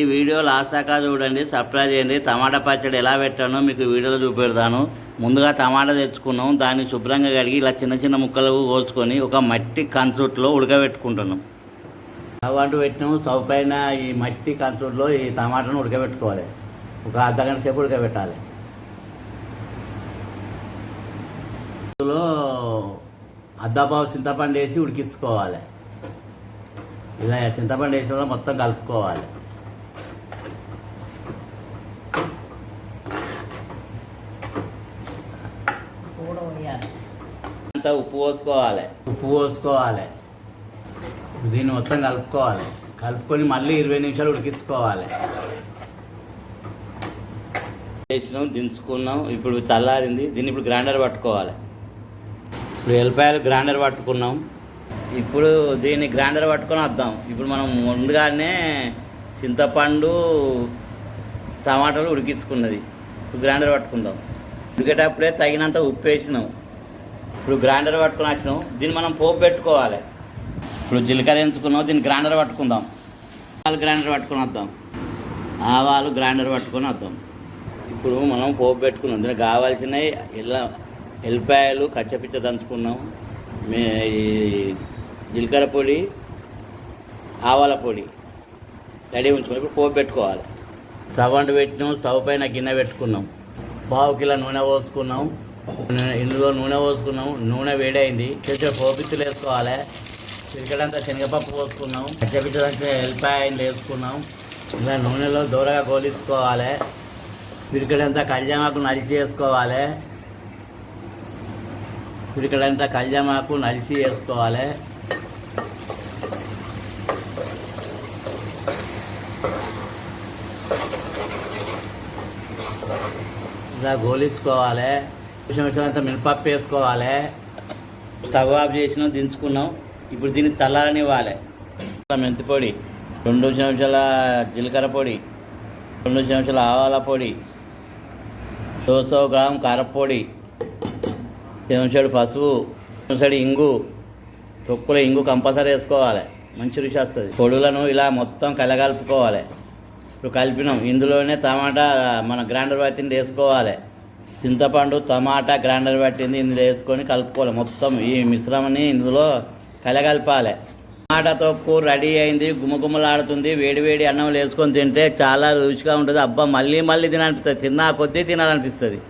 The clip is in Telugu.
ఈ వీడియో లాస్ట్ దాకా చూడండి సబ్స్క్రైబ్ చేయండి. టమాటా పచ్చడి ఎలా పెట్టానో మీకు వీడియోలో చూపెడతాను. ముందుగా టమాటా తెచ్చుకున్నాం. దాన్ని శుభ్రంగా కడిగి ఇలా చిన్న చిన్న ముక్కలు కోసుకొని ఒక మట్టి కంచుట్లో ఉడకబెట్టుకుంటున్నాం అవంటూ పెట్టినాము. స్టవ్ పైన ఈ మట్టి కంచుట్లో ఈ టమాటాను ఉడకబెట్టుకోవాలి. ఒక అర్ధ గంట సేపు ఉడకబెట్టాలి. అందులో అద్దపావు చింతపండు వేసి ఉడికించుకోవాలి. ఇలా చింతపండు వేసిన మొత్తం కలుపుకోవాలి. కూడా వేయాలి అంతా ఉప్పు పోసుకోవాలి. ఉప్పు పోసుకోవాలి. దీన్ని మొత్తం కలుపుకోవాలి. కలుపుకొని మళ్ళీ ఇరవై నిమిషాలు ఉడికించుకోవాలి. చేసినాం దించుకున్నాం. ఇప్పుడు చల్లారింది. దీన్ని ఇప్పుడు గ్రైండర్ పట్టుకోవాలి. ఇప్పుడు ఎల్లిపాయలు గ్రైండర్ పట్టుకున్నాం. ఇప్పుడు దీన్ని గ్రైండర్ పట్టుకొని వద్దాం. ఇప్పుడు మనం ముందుగానే చింతపండు టమాటాలు ఉడికించుకున్నది. ఇప్పుడు గ్రైండర్ పట్టుకుందాం. ఉడికేటప్పుడే తగినంత ఉప్పు వేసినాం. ఇప్పుడు గ్రైండర్ పట్టుకొని వచ్చినాం. దీన్ని మనం పోపు పెట్టుకోవాలి. ఇప్పుడు జీలకర్ర ఎంచుకున్నాం దీన్ని గ్రైండర్ పట్టుకుందాం. ఆవాలు గ్రైండర్ పట్టుకొని వద్దాం. ఆవాలు గ్రైండర్ పట్టుకొని వద్దాం. ఇప్పుడు మనం పోపు పెట్టుకున్నాం. దీనికి కావాల్సినవి ఎల్ల ఎల్లిపాయలు కచ్చపిచ్చ దంచుకున్నాం. మే ఈ జీలకర్ర పొడి ఆవాల పొడి రెడీ ఉంచుకున్నాం ఇప్పుడు పోపు పెట్టుకోవాలి. స్టవ్ అంటు పెట్టినాం. స్టవ్ పైన గిన్నె పెట్టుకున్నాం. పావు కిలో నూనె పోసుకున్నాం. ఇందులో నూనె పోసుకున్నాం. నూనె వేడైంది. కొంచెం పోపిత్తులు వేసుకోవాలి. చిరికడంతా శనగపప్పు పోసుకున్నాం. పచ్చపిచ్చదంతా ఎల్లిపాయలు వేసుకున్నాం. ఇలా నూనెలో దూరగా గోలించుకోవాలి. పిరికడంతా కళ్యామాకు నలిచి వేసుకోవాలి. పిరికడంతా కళ్యామాకు నలిచి వేసుకోవాలి. ఇలా గోలించుకోవాలి. కొంచెం అంతా మినపప్పు వేసుకోవాలి. స్టవ్ ఆఫ్ చేసినాం దించుకున్నాం. ఇప్పుడు దీన్ని చల్లారనివ్వాలి. మెంతి పొడి రెండు చెంచాల జీలకర్ర పొడి రెండు చెంచాల ఆవాల పొడి సోసో గ్రామ్ కారపొడి చెంచాడు పసుపు చెంచాడు ఇంగు తొక్కులో ఇంగు కంపల్సరీ వేసుకోవాలి. మంచి రుచి వస్తుంది. పొడులను ఇలా మొత్తం కలగలుపుకోవాలి. ఇప్పుడు కలిపినాం ఇందులోనే టమాటా మన గ్రైండర్ పట్టింది వేసుకోవాలి. చింతపండు టమాటా గ్రైండర్ పట్టింది ఇందులో వేసుకొని కలుపుకోవాలి. మొత్తం ఈ మిశ్రమాన్ని ఇందులో కలగలపాలి. టమాటా తొక్కు రెడీ అయింది గుమగుమలాడుతుంది. వేడి వేడి అన్నం వేసుకొని తింటే చాలా రుచిగా ఉంటుంది. అబ్బా మళ్ళీ మళ్ళీ తినాలనిపిస్తుంది. తిన్నా కొద్దీ తినాలనిపిస్తుంది.